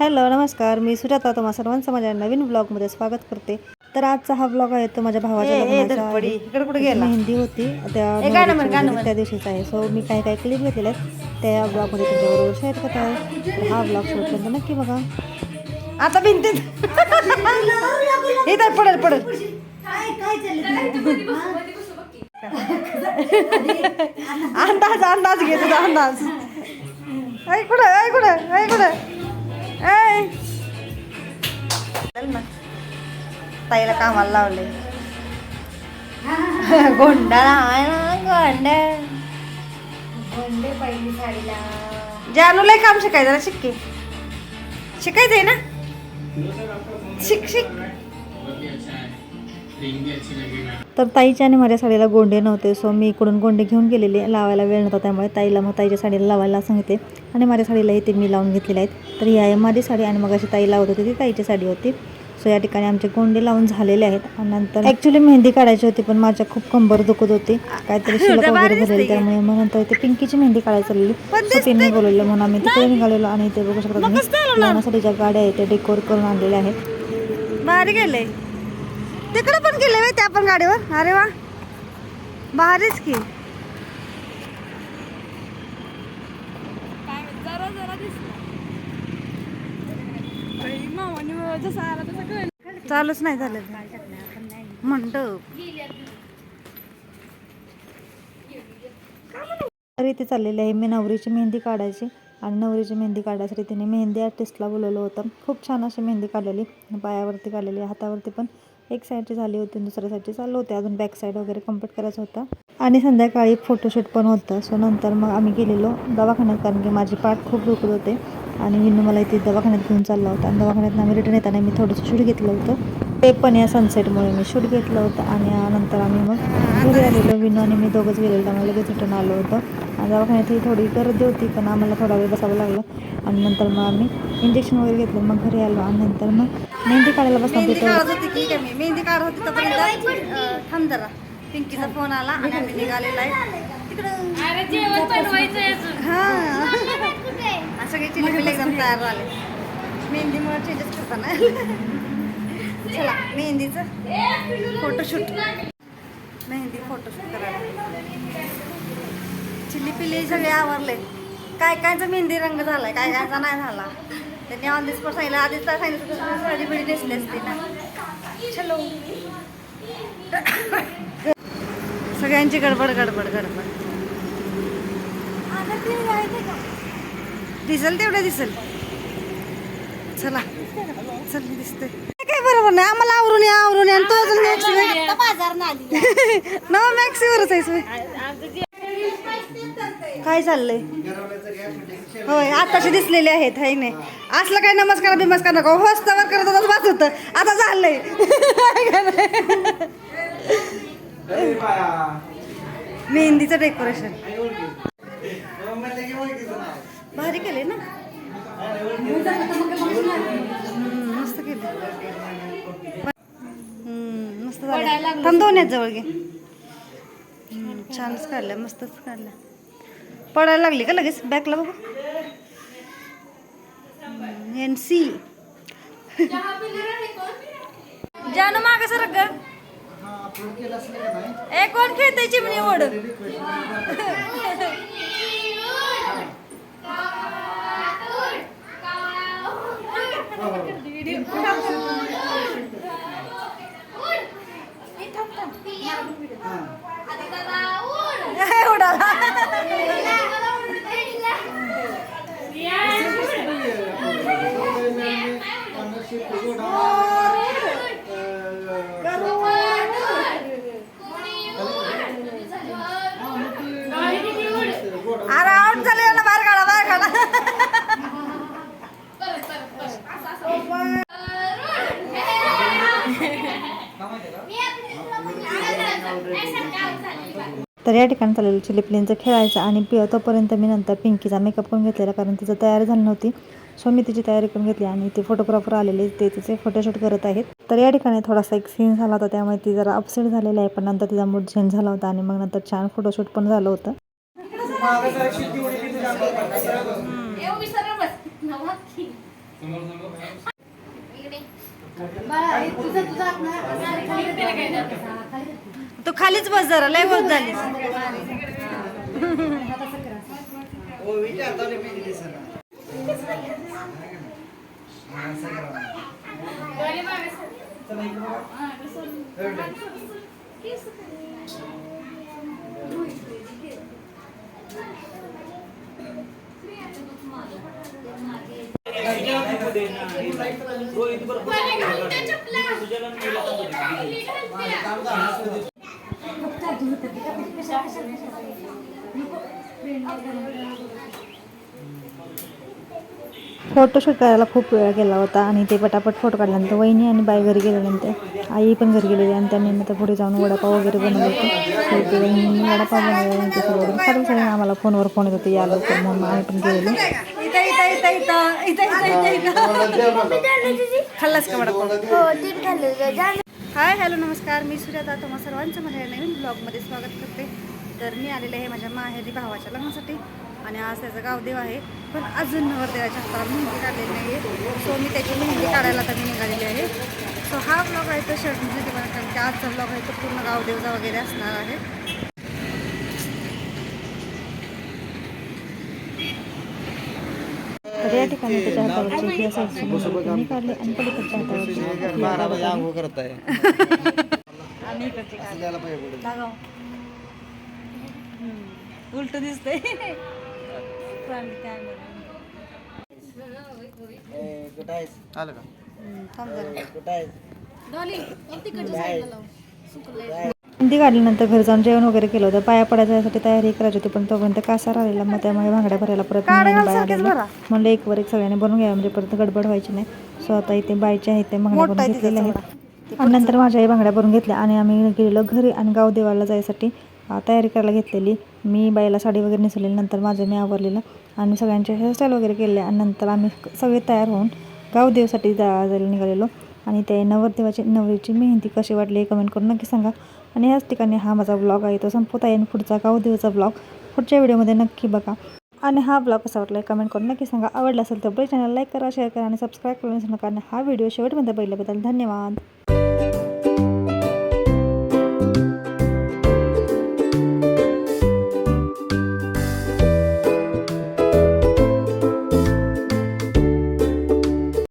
Hello नमस्कार. मी सुजाता. तुम्हा सर्वांचं माझ्या नवीन ब्लॉगमध्ये स्वागत करते. तर आजचा हा ब्लॉग आहे तो माझ्या भावाच्या मेहंदी होती. त्या त्या दिवशीचा आहे. सो मी काही काही क्लिप घेतलेल्या आहेत. त्या ब्लॉगमध्ये तुमच्याबरोबर शेअर करत आहे. हा ब्लॉग शेवटपर्यंत नक्की बघा. आता भिंतीत. इथं पडेल पडेल. अंदाज अंदाज घे तुझा अंदाज. ऐ कुठं ऐ ताईला कामाला लावले. गोंडा गोंडा जानू लय काम शिकायचं ना शिक्के शिकायचंय ना? शिक शिक. तर ताईच्या आणि माझ्या साडीला गोंडे नव्हते सो मी इकडून गोंडे घेऊन गेलेले. लावायला वेळ नव्हता त्यामुळे ताईला मग ताईच्या साडीला लावायला सांगते आणि माझ्या साडीलाही ते मी लावून घेतलेले आहेत. तर ही आहे माझी साडी आणि मग अशी ताई लावत होती ती ताईची साडी होती. सो या ठिकाणी आमचे गोंडे लावून झालेले आहेत. आणि नंतर ॲक्च्युली मेहंदी काढायची होती पण माझ्या खूप कंबर दुखत होती. काहीतरी शिल्लक वगैरे झालेली त्यामुळे मग नंतर ते पिंकीची मेहंदी काढायला चालली सो तिने बोलवलं म्हणून आम्ही तिकडे निघालेलो आणि ते बघू शकता तुम्ही. लग्नासाठी ज्या गाड्या आहेत त्या डेकोर करून आणलेल्या आहेत. भारी गेले. तिकडे पण गेले त्या पण गाडीवर. अरे वा. भारीच की. चालूच नाही झालं. मंडप इथे चाललेली आहे. मी नवरीची मेहंदी काढायची आणि नवरीची मेहंदी काढायसाठी तिने मेहंदी आर्टिस्टला बोलवलं होतं. खूप छान अशी मेहंदी काढलेली. पायावरती काढलेली हातावरती पण. एक साईडची झाली होती दुसऱ्या साईडची चालू होते. अजून बॅक साईड वगैरे कंप्लीट करायचं होतं. आणि संध्याकाळी फोटोशूट पण होतं. सो नंतर मग आम्ही गेलेलो दवाखान्यात कारण की माझी पाठ खूप दुखत होते. आणि विनू मला इथे दवाखान्यात घेऊन चालला होता. आणि दवाखान्यात आम्ही रिटर्न येताना मी थोडंसं शूट घेतलं होतं. ते पण या सनसेटमुळे मी शूट घेतलं होतं आणि नंतर आम्ही मग घरी आलेलो विनू आणि मी दोघंच गेलेलो. त्यामुळे लगेच रिटर्न आलो होतो. आणि दवाखान्यात ही थोडी गर्दी होती पण आम्हाला थोडा वेळ बसावं लागलं. आणि नंतर मग आम्ही इंजेक्शन वगैरे घेतलं. मग घरी आलो आणि नंतर मग मेहंदी काढायला बसला मेहंदी तिथं. थांब जरा. पिंकीचा फोन आला आणि आम्ही निघालेला आहे आणि सगळे चिल्ली एकदम तयार झाले मेहंदीमुळे चेंजेस करताना. चला मेहंदीचं फोटोशूट मेहंदी फोटोशूट करायला. चिल्ली पिल्ली सगळे आवरले. काय कायचा मेहंदी रंग झालाय? काय कायचा नाही झाला. त्यांनी ऑन दी स्पॉट सांगितलं आधीच तर सांगितलं साडी बिडी नेसली असती ना. चलो. सगळ्यांची गडबड गडबड गडबड. दिसल तेवढं दिसल. चला. चल दिसते काय बरोबर नाही आम्हाला आवरून या आवरून या. तो अजून मॅक्सी न मॅक्सीवरच आहेस होय. काय चाललंय? होय आताशी दिसलेले आहेत हाय नाही. असलं काय नमस्कार बिमस्कार नको. होस्तावर करत होताच वाच होतं. आता झालंय. मेहंदीचं डेकोरेशन भारी केले ना? मस्त केले. हम्म, मस्त झालं. थांब दोन आहेत जवळ घे. छानच काढलं मस्तच काढलं पडायला लागली का लगेच? बॅकला बघू. एन सी जानू माग सर ग ए कोण खेळते चिमणी ओढ? Tamam. तर या ठिकाणी चाललेलं चिली प्लेनचं खेळायचं आणि पि तोपर्यंत मी नंतर पिंकीचा मेकअप करून घेतलेला कारण तिचं तयार झाली नव्हती. सो मी तिची तयारी करून घेतली आणि ते फोटोग्राफर आलेले ते तिचे फोटोशूट करत आहेत. तर या ठिकाणी थोडासा एक सीन झाला होता त्यामुळे ती जरा अपसेट झालेली आहे पण नंतर तिचा मूड चेंज झाला होता आणि मग नंतर छान फोटोशूट पण झालं होतं. तू खालीच बस जरा लय बस झाली. फोटोशूट करायला खूप वेळ गेला होता आणि ते पटापट फोटो काढल्यानंतर वहिनी आणि बाई घरी गेल्यानंतर आई पण घरी गेलेली आणि त्यांनी नंतर पुढे जाऊन वडापाव वगैरे बनवले होते. ते वहिनी वडापाव बनवले ते सगळं आम्हाला फोनवर फोन येत होते या लवकर. म्हणून आम्ही पण गेलेलो. खाल्लास का वडापाव? हाय हॅलो नमस्कार. मी सुजाता तुम्हा सर्वांचं माझ्या नवीन ब्लॉगमध्ये स्वागत करते. तर मी आलेले आहे माझ्या माहेरी भावाच्या लग्नासाठी आणि आज त्याचं गावदेव आहे. पण अजून नवरदेवाच्या हाताला मेहंदी काढलेली नाही आहे सो मी त्याची मेहंदी काढायला आता मी निघालेली आहे. सो हा ब्लॉग आहे तो शर्ट म्हणजे कारण की आजचा ब्लॉग आहे तो पूर्ण गावदेवचा वगैरे असणार आहे. तर या ठिकाणी त्याच्या हातावरची ही असं असं मी काढले आणि पलीकडच्या हातावरची. आहे उलट दिसतंय. फ्रंट कॅमेरा मेहंदी काढल्यानंतर घरी जाऊन जेवण वगैरे केलं होतं. पाया पडायसाठी तयारी करायची होती पण तोपर्यंत कासा राहिलेला मग त्यामुळे भांगड्या भरायला परत म्हणलं एक वर एक सगळ्यांनी बनवून घ्या म्हणजे परत गडबड व्हायची नाही. सो आता इथे बाईचे आहेत ते भांगड्या घेतलेल्या तिचा आहेत. आणि नंतर माझ्या आई भांगड्या भरून घेतल्या आणि आम्ही गेलेलो घरी आणि गाव देवाला जायसाठी तयारी करायला घेतलेली. मी बाईला साडी वगैरे नेसवलेली नंतर माझं मी आवरलेलं. आणि सगळ्यांचे हेअरस्टाईल वगैरे केले आणि नंतर आम्ही सगळे तयार होऊन गावदेवसाठी जा जायला निघालेलो. आणि ते नवरदेवाची नवरीची मेहंदी कशी वाटली कमेंट करून नक्की सांगा. आणि याच ठिकाणी हा माझा ब्लॉग आहे तो संपवता येईल पुढचा गावदेवचा ब्लॉग पुढच्या व्हिडिओमध्ये नक्की बघा. आणि हा ब्लॉग कसा वाटला कमेंट करून नक्की सांगा. आवडला असेल तर चॅनल लाईक करा शेअर करा आणि सबस्क्राईब करून नका. आणि हा व्हिडिओ शेवटमध्ये पाहिल्याबद्दल धन्यवाद.